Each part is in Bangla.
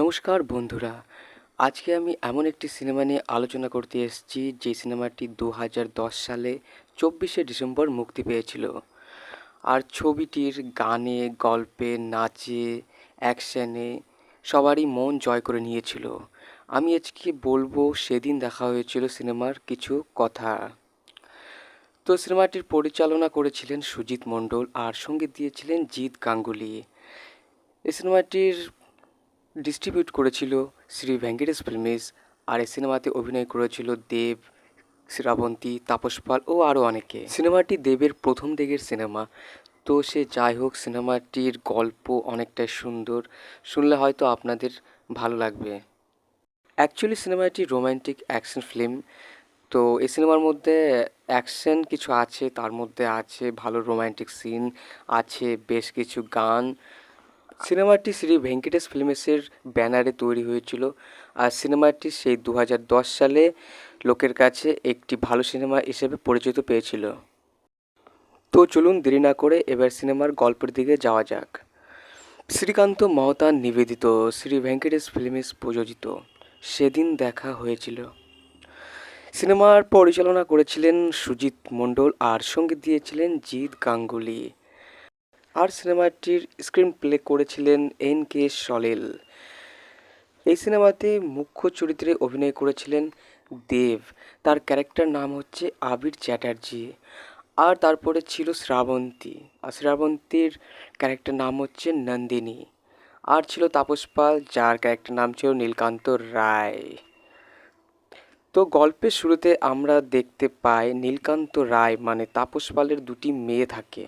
নমস্কার বন্ধুরা। আজকে আমি এমন একটি সিনেমা নিয়ে আলোচনা করতে এসেছি, যে সিনেমাটি দু হাজার দশ সালে চব্বিশে ডিসেম্বর মুক্তি পেয়েছিল। আর ছবিটির গানে, গল্পে, নাচে, অ্যাকশানে সবারই মন জয় করে নিয়েছিল। আমি আজকে বলব, সেদিন দেখা হয়েছিল সিনেমার কিছু কথা। তো সিনেমাটির পরিচালনা করেছিলেন সুজিত মণ্ডল আর সংগীত দিয়েছিলেন জিৎ গাঙ্গুলি। এই সিনেমাটির ডিস্ট্রিবিউট করেছিল শ্রী ভেঙ্কটেশ ফিল্মস, আর এই সিনেমাতে অভিনয় করেছিল দেব, শ্রাবন্তী, তাপস পাল ও আরও অনেকে। সিনেমাটি দেবের প্রথম দিকের সিনেমা। তো সে যাই হোক, সিনেমাটির গল্প অনেকটাই সুন্দর। শুনলে হয়তো আপনাদের ভালো লাগবে। অ্যাকচুয়ালি সিনেমাটি রোম্যান্টিক অ্যাকশন ফিল্ম তো এই সিনেমার মধ্যে অ্যাকশন কিছু আছে, তার মধ্যে আছে ভালো রোম্যান্টিক সিন আছে বেশ কিছু গান। সিনেমাটি শ্রী ভেঙ্কটেশ ফিল্মসের ব্যানারে তৈরি হয়েছিল। আর সিনেমাটি সেই দু হাজার দশ সালে লোকের কাছে একটি ভালো সিনেমা হিসেবে পরিচিত পেয়েছিল। তো চলুন দেরি না করে এবার সিনেমার গল্পের দিকে যাওয়া যাক। শ্রীকান্ত মহতার নিবেদিত শ্রী ভেঙ্কটেশ ফিল্মস প্রযোজিত। সেদিন দেখা হয়েছিল। সিনেমার পরিচালনা করেছিলেন সুজিত মণ্ডল আর সংগীত দিয়েছিলেন জিৎ গাঙ্গুলি। আর সিনেমাটির স্ক্রিন প্লে করেছিলেন এন কে সলিল। এই সিনেমাতে মুখ্য চরিত্রে অভিনয় করেছিলেন দেব। তার ক্যারেক্টার নাম হচ্ছে আবির চ্যাটার্জি। আর তারপরে ছিল শ্রাবন্তী। আর শ্রাবন্তীর ক্যারেক্টার নাম হচ্ছে নন্দিনী। আর ছিল তাপস পাল, যার ক্যারেক্টার নাম ছিল নীলকান্ত রায়। তো গল্পের শুরুতে আমরা দেখতে পাই নীলকান্ত রায় মানে তাপস পালের দুটি মেয়ে থাকে।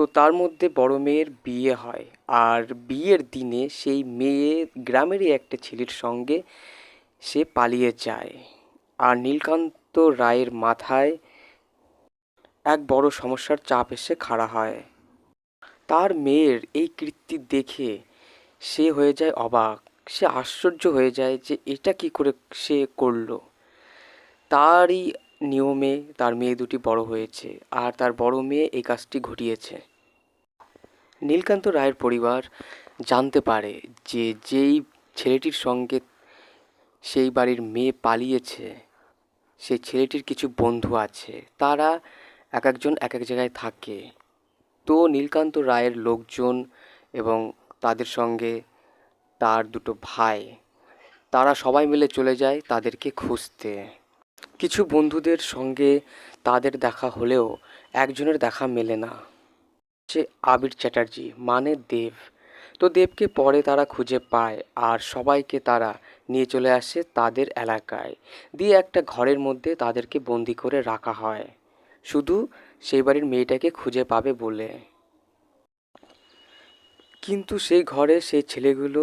তো তার মধ্যে বড় মেয়ের বিয়ে হয়। আর বিয়ের দিনে সেই মেয়ে গ্রামেরই একটা ছেলের সঙ্গে সে পালিয়ে যায়। আর নীলকান্ত রায়ের মাথায় এক বড় সমস্যার চাপ এসে খাড়া হয়। তার মেয়ের এই কীর্তি দেখে সে হয়ে যায় অবাক। সে আশ্চর্য হয়ে যায় যে এটা কি করে সে করল। তারই নিয়মে তার মেয়ে দুটি বড় হয়েছে। আর তার বড় মেয়ে এই কাজটি ঘটিয়েছে। নীলকান্ত রায়ের পরিবার জানতে পারে যে যেই ছেলেটির সঙ্গে সেই বাড়ির মেয়ে পালিয়েছে, সেই ছেলেটির কিছু বন্ধু আছে, তারা এক একজন এক এক জায়গায় থাকে। তো নীলকান্ত রায়ের লোকজন এবং তাদের সঙ্গে তার দুটো ভাই, তারা সবাই মিলে চলে যায় তাদেরকে খুঁজতে। কিছু বন্ধুদের সঙ্গে তাদের দেখা হলেও একজনের দেখা মেলে না। সে আবির চ্যাটার্জি মানে দেব। তো দেবকে পরে তারা খুঁজে পায় আর সবাইকে তারা নিয়ে চলে আসে তাদের এলাকায়। দিয়ে একটা ঘরের মধ্যে তাদেরকে বন্দি করে রাখা হয়। শুধু সেই বাড়ির মেয়েটাকে খুঁজে পাবে বলে। কিন্তু সেই ঘরে সেই ছেলেগুলো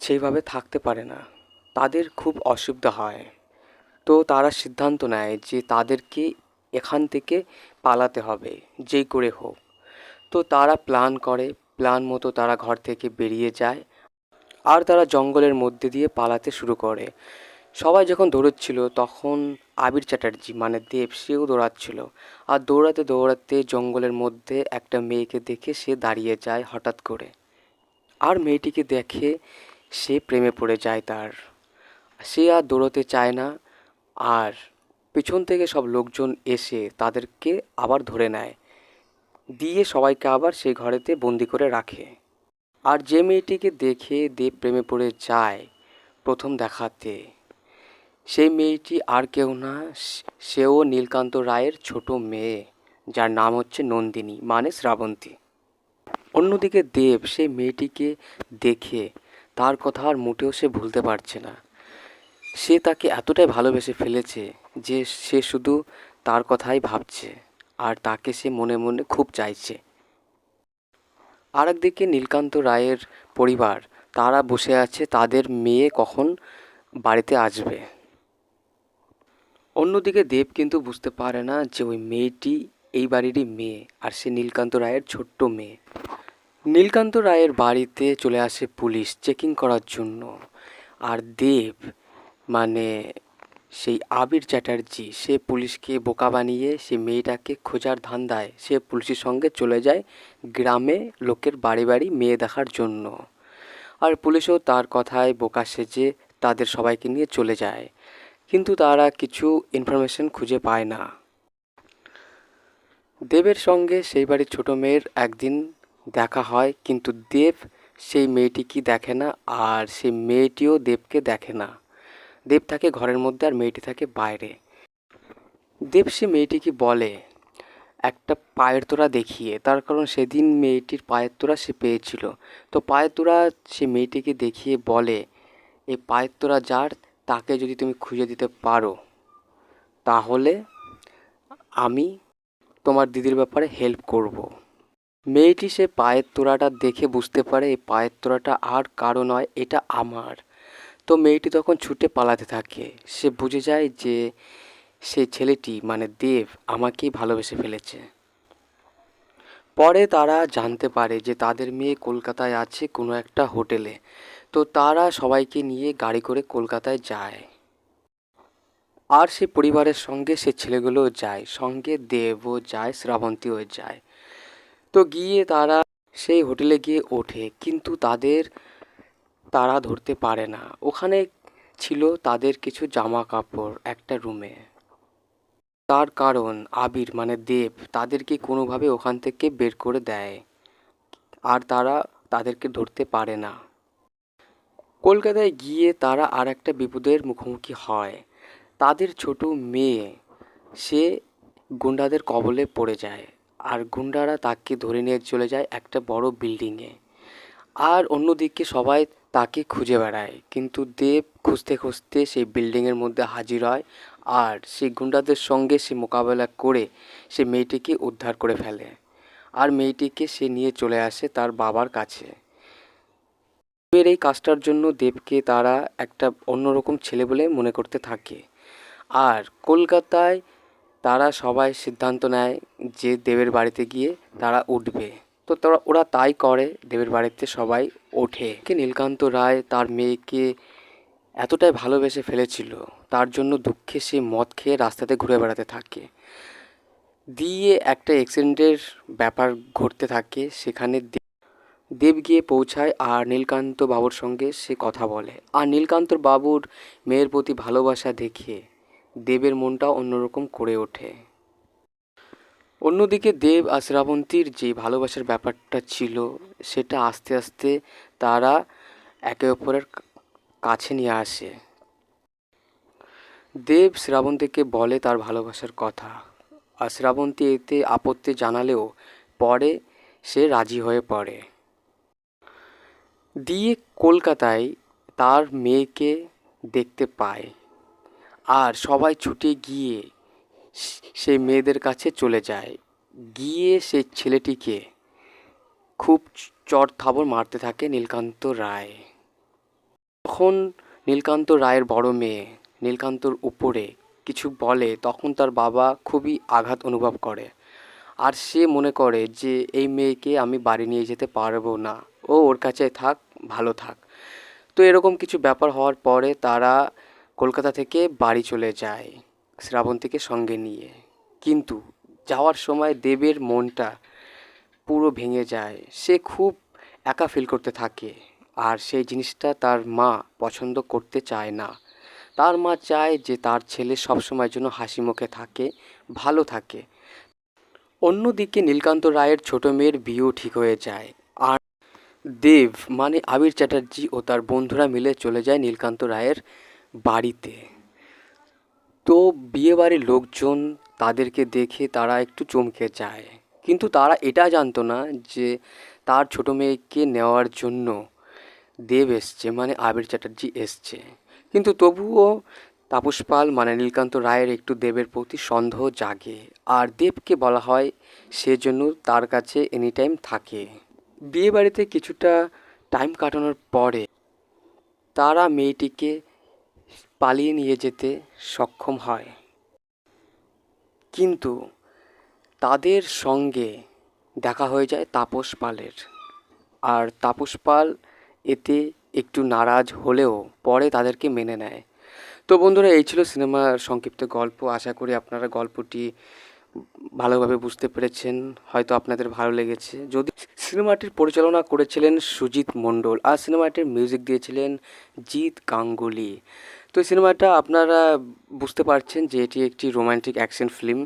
সেইভাবে থাকতে পারে না। তাদের খুব অসুবিধা হয়। তো তারা সিদ্ধান্ত নেয় যে তাদেরকে এখান থেকে পালাতে হবে, যেই করে হোক। তো তারা প্ল্যান করে, প্ল্যান মতো তারা ঘর থেকে বেরিয়ে যায় আর তারা জঙ্গলের মধ্যে দিয়ে পালাতে শুরু করে। সবাই যখন দৌড়চ্ছিল তখন আবির চ্যাটার্জি মানে দেব সেও দৌড়াচ্ছিল আর দৌড়াতে দৌড়াতে জঙ্গলের মধ্যে একটা মেয়েকে দেখে সে দাঁড়িয়ে যায় হঠাৎ করে আর মেয়েটিকে দেখে সে প্রেমে পড়ে যায় তার। সে আর দৌড়তে চায় না আর পিছন থেকে সব লোকজন এসে তাদেরকে আবার ধরে নেয়। দিয়ে সবাইকে আবার সেই ঘরেতে বন্দি করে রাখে। আর যে মেয়েটিকে দেখে দেব প্রেমে পড়ে যায় প্রথম দেখাতে, সেই মেয়েটি আর কেউ না, সেও নীলকান্ত রায়ের ছোট মেয়ে, যার নাম হচ্ছে নন্দিনী মানে শ্রাবন্তী। অন্যদিকে দেব সেই মেয়েটিকে দেখে তার কথা আর মোটেও সে ভুলতে পারছে না। সে তাকে এতটাই ভালোবেসে ফেলেছে যে সে শুধু তার কথাই ভাবছে। আর তাকে সে মনে মনে খুব চাইছে। আর একদিকে নীলকান্ত রায়ের পরিবার, তারা বসে আছে, তাদের মেয়ে কখন বাড়িতে আসবে? অন্যদিকে দেব কিন্তু বুঝতে পারে না যে ওই মেয়েটি এই বাড়িরই মেয়ে আর সে নীলকান্ত রায়ের ছোট্ট মেয়ে। নীলকান্ত রায়ের বাড়িতে চলে আসে পুলিশ চেকিং করার জন্য। আর দেব মানে সেই আবির চ্যাটার্জি, সে পুলিশকে বোকা বানিয়ে, সে মেয়েটাকে খোঁজার ধান্দায়, সে পুলিশের সঙ্গে চলে যায় গ্রামে লোকের বাড়ি বাড়ি মেয়ে দেখার জন্য। আর পুলিশও তার কথায় বোকা সেজে তাদের সবাইকে নিয়ে চলে যায়। কিন্তু তারা কিছু ইনফরমেশন খুঁজে পায় না। দেবের সঙ্গে সেই বাড়ির ছোটো মেয়ের একদিন দেখা হয়, কিন্তু দেব সেই মেয়েটিকে দেখে না, আর সেই মেয়েটিও দেবকে দেখে না। দেব থাকে ঘরের মধ্যে আর মেয়েটি থাকে বাইরে। দেব সে মেয়েটিকে বলে, একটা পায়ের তোরা দেখিয়ে। তার কারণ সেদিন মেয়েটির পায়ের তোরা সে পেয়েছিল। তো পায়ের তোরা সে মেয়েটিকে দেখিয়ে বলে এই পায়ের তোরা যার, তাকে যদি তুমি খুঁজে দিতে পারো, তাহলে আমি তোমার দিদির ব্যাপারে হেল্প করব। মেয়েটি সে পায়ের তোড়াটা দেখে বুঝতে পারে এই পায়ের তোড়াটা আর কারও নয়, এটা আমার। তো মেয়েটি তখন ছুটে পালাতে থাকে। সে বুঝে যায় যে সে ছেলেটি মানে দেব, আমাকেই ভালোবেসে ফেলেছে। পরে তারা জানতে পারে যে তাদের মেয়ে কলকাতায় আছে কোনো একটা হোটেলে। তো তারা সবাইকে নিয়ে গাড়ি করে কলকাতায় যায়। আর সে পরিবারের সঙ্গে সে ছেলেগুলোও যায়, সঙ্গে দেবও যায়, শ্রাবন্তীও যায়। তো গিয়ে তারা সেই হোটেলে গিয়ে ওঠে। কিন্তু তাদের তারা ধরতে পারে না। ওখানে ছিল তাদের কিছু জামা কাপড় একটা রুমে। তার কারণ আবির মানে দেব তাদেরকে কোনোভাবে ওখান থেকে বের করে দেয়। আর তারা তাদেরকে ধরতে পারে না। কলকাতায় গিয়ে তারা আর একটা বিপদের মুখোমুখি হয়। তাদের ছোট মেয়ে, সে গুন্ডাদের কবলে পড়ে যায় আর গুন্ডারা তাকে ধরে নিয়ে চলে যায় একটা বড় বিল্ডিংয়ে। আর অন্যদিকে সবাই তাকে খুঁজে বেড়ায়। কিন্তু দেব খুঁজতে খুঁজতে সেই বিল্ডিংয়ের মধ্যে হাজির হয় আর সেই গুন্ডাদের সঙ্গে সে মোকাবেলা করে সে মেয়েটিকে উদ্ধার করে ফেলে আর মেয়েটিকে সে নিয়ে চলে আসে তার বাবার কাছে। দেবের এই কাজটার জন্য দেবকে তারা একটা অন্যরকম ছেলে বলে মনে করতে থাকে। আর কলকাতায় তারা সবাই সিদ্ধান্ত নেয় যে দেবের বাড়িতে গিয়ে তারা উঠবে। তো তারা, ওরা তাই করে দেবের বাড়িতে সবাই ওঠে। কে নীলকান্ত রায় তার মেয়েকে এতটাই ভালোবেসে ফেলেছিল, তার জন্য দুঃখে সে মদ খেয়ে রাস্তাতে ঘুরে বেড়াতে থাকে। দিয়ে একটা অ্যাক্সিডেন্টের ব্যাপার ঘটতে থাকে, সেখানে দেব গিয়ে পৌঁছায় আর নীলকান্ত বাবুর সঙ্গে সে কথা বলে। আর নীলকান্ত বাবুর মেয়ের প্রতি ভালোবাসা দেখে দেবের মনটা অন্যরকম করে ওঠে। অন্যদিকে দেব আর শ্রাবন্তীর যে ভালোবাসার ব্যাপারটা ছিল, সেটা আস্তে আস্তে তারা একে অপরের কাছে নিয়ে আসে। দেব শ্রাবন্তীকে বলে তার ভালোবাসার কথা, আর শ্রাবন্তী এতে আপত্তি জানালেও পরে সে রাজি হয়ে পড়ে। দিয়ে কলকাতায় তার মেয়েকে দেখতে পায়, আর সবাই ছুটে গিয়ে সেই মেয়েদের কাছে চলে যায়। গিয়ে সেই ছেলেটিকে খুব চর থাবড় মারতে থাকে নীলকান্ত রায়। তখন নীলকান্ত রায়ের বড় মেয়ে নীলকান্তর উপরে কিছু বলে, তখন তার বাবা খুবই আঘাত অনুভব করে। আর সে মনে করে যে, এই মেয়েকে আমি বাড়ি নিয়ে যেতে পারব না। ও ওর কাছে থাক, ভালো থাক। তো এরকম কিছু ব্যাপার হওয়ার পরে তারা কলকাতা থেকে বাড়ি চলে যায়। শ্রাবন্তীকে সঙ্গে নিয়ে। কিন্তু যাওয়ার সময় দেবের মনটা পুরো ভেঙে যায়। সে খুব একা ফিল করতে থাকে আর সেই জিনিসটা তার মা পছন্দ করতে চায় না। তার মা চায় যে তার ছেলে সবসময়ের জন্য হাসি মুখে থাকে, ভালো থাকে। অন্যদিকে নীলকান্ত রায়ের ছোট মেয়ের বিয়েও ঠিক হয়ে যায়। আর দেব মানে আবির চ্যাটার্জি ও তার বন্ধুরা মিলে চলে যায় নীলকান্ত রায়ের বাড়িতে। তো বিয়েবাড়ির লোকজন তাদেরকে দেখে তারা একটু চমকে যায়। কিন্তু তারা এটা জানতো না যে তার ছোটো মেয়েকে নেওয়ার জন্য দেব এসছে মানে আবির চ্যাটার্জি এসছে। কিন্তু তবুও তাপস পাল মানে নীলকান্ত রায়ের একটু দেবের প্রতি সন্দেহ জাগে। আর দেবকে বলা হয় সেজন্য তার কাছে এনি টাইম থাকে। বিয়েবাড়িতে কিছুটা টাইম কাটানোর পরে তারা মেয়েটিকে পালিয়ে নিয়ে যেতে সক্ষম হয়। কিন্তু তাদের সঙ্গে দেখা হয়ে যায় তাপস পালের। আর তাপস পাল এতে একটু নারাজ হলেও পরে তাদেরকে মেনে নেয়। তো বন্ধুরা, এই ছিল সিনেমার সংক্ষিপ্ত গল্প। আশা করি আপনারা গল্পটি ভালোভাবে বুঝতে পেরেছেন। হয়তো আপনাদের ভালো লেগেছে। যদি সিনেমাটির পরিচালনা করেছিলেন সুজিত মণ্ডল আর সিনেমাটির মিউজিক দিয়েছিলেন জিৎ গাঙ্গুলি তো এই সিনেমাটা আপনারা বুঝতে পারছেন যে এটি একটি রোমান্টিক অ্যাকশন ফিল্ম।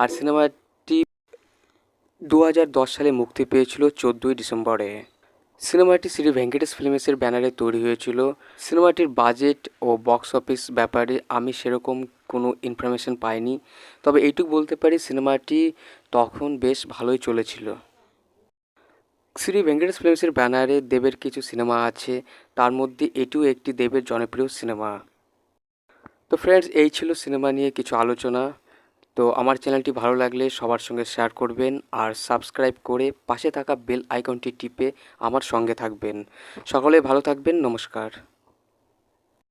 আর সিনেমাটি দু হাজার দশ সালে মুক্তি পেয়েছিল চোদ্দোই ডিসেম্বরে। সিনেমাটি শ্রী ভেঙ্কটেশ ফিল্মসের ব্যানারে তৈরি হয়েছিল। সিনেমাটির বাজেট ও বক্স অফিস ব্যাপারে আমি সেরকম কোনো ইনফরমেশন পাইনি। তবে এইটুকু বলতে পারি, সিনেমাটি তখন বেশ ভালোই চলেছিল। শ্রী ভেঙ্কটেশ ফিল্মসের ব্যানারে দেবের কিছু সিনেমা আছে। তার মধ্যে এটিও একটি দেবের জনপ্রিয় সিনেমা। তো ফ্রেন্ডস এই ছিল সিনেমা নিয়ে কিছু আলোচনা। তো আমার চ্যানেলটি ভালো লাগলে সবার সঙ্গে শেয়ার করবেন আর সাবস্ক্রাইব করে পাশে থাকা বেল আইকনটি টিপে আমার সঙ্গে থাকবেন। সকলে ভালো থাকবেন, নমস্কার।